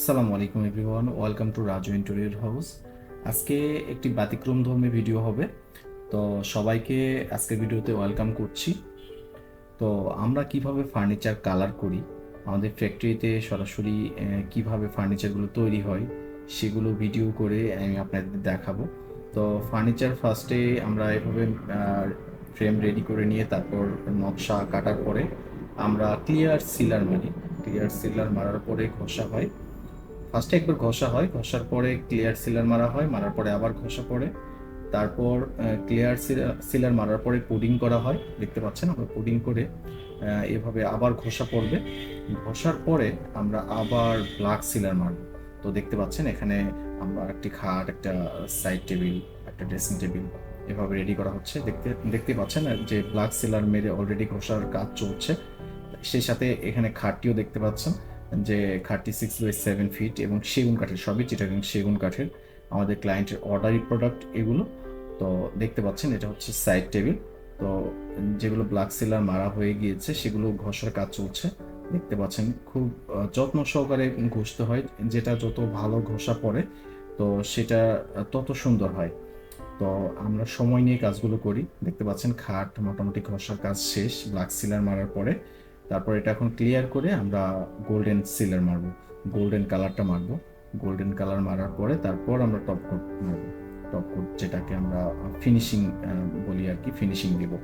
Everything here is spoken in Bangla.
আসসালামু আলাইকুম everyone, welcome to Raju interior house. আজকে একটি ব্যতিক্রম ধর্মী ভিডিও হবে। তো সবাইকে আজকের ভিডিওতে ওয়েলকাম করছি। তো আমরা কীভাবে ফার্নিচার কালার করি, আমাদের ফ্যাক্টরিতে সরাসরি কীভাবে ফার্নিচারগুলো তৈরি হয়, সেগুলো ভিডিও করে আমি আপনাদের দেখাবো। তো ফার্নিচার ফার্স্টে আমরা এভাবে ফ্রেম রেডি করে নিয়ে তারপর নকশা কাটার পরে আমরা ক্লিয়ার সিলার মারি। ক্লিয়ার সিলার মারার পরে ঘষা হয়। ফার্স্টে একবার ঘষা হয়, ঘষার পরে ক্লিয়ার সিলার মারা হয়, মারার পরে আবার ঘষা পড়ে। তারপর ক্লিয়ার সিলার মারার পরে পুডিং করা হয়। দেখতে পাচ্ছেন আমরা পুডিং করে এভাবে আবার ঘষা পড়বে। ঘষার পরে আমরা আবার ব্ল্যাক সিলার মারব। তো দেখতে পাচ্ছেন এখানে আমরা একটি খাট, একটা সাইড টেবিল একটা ড্রেসিং টেবিল এভাবে রেডি করা হচ্ছে। দেখতে দেখতে পাচ্ছেন যে ব্ল্যাক সিলার মেরে অলরেডি ঘষার কাজ চলছে। সেই সাথে এখানে খাটটিও দেখতে পাচ্ছেন। যে খাটটি সিক্স বাই সেভেন ফিট এবং সেগুন কাঠের, সবই চিটাগাং সেগুন কাঠের আমাদের ক্লায়েন্টের অর্ডারি প্রোডাক্ট এগুলো। তো দেখতে পাচ্ছেন, এটা হচ্ছে সাইড টেবিল তো যেগুলো ব্ল্যাক সিলার মারা হয়ে গিয়েছে, সেগুলো ঘষার কাজ চলছে। দেখতে পাচ্ছেন, খুব যত্ন সহকারে ঘষতে হয়। যেটা যত ভালো ঘষা পড়ে, তো সেটা তত সুন্দর হয়। তো আমরা সময় নিয়ে কাজগুলো করি। দেখতে পাচ্ছেন, খাট মোটামুটি ঘষার কাজ শেষ ব্ল্যাক সিলার মারার পরে। তারপর এটা এখন ক্লিয়ার করে আমরা গোল্ডেন সিলার মারব। গোল্ডেন কালারটা মারব। গোল্ডেন কালার মারার পরে তারপর আমরা টপ কোট মারব। টপ কোট যেটাকে আমরা ফিনিশিং বলি আর কি ফিনিশিং দেবো।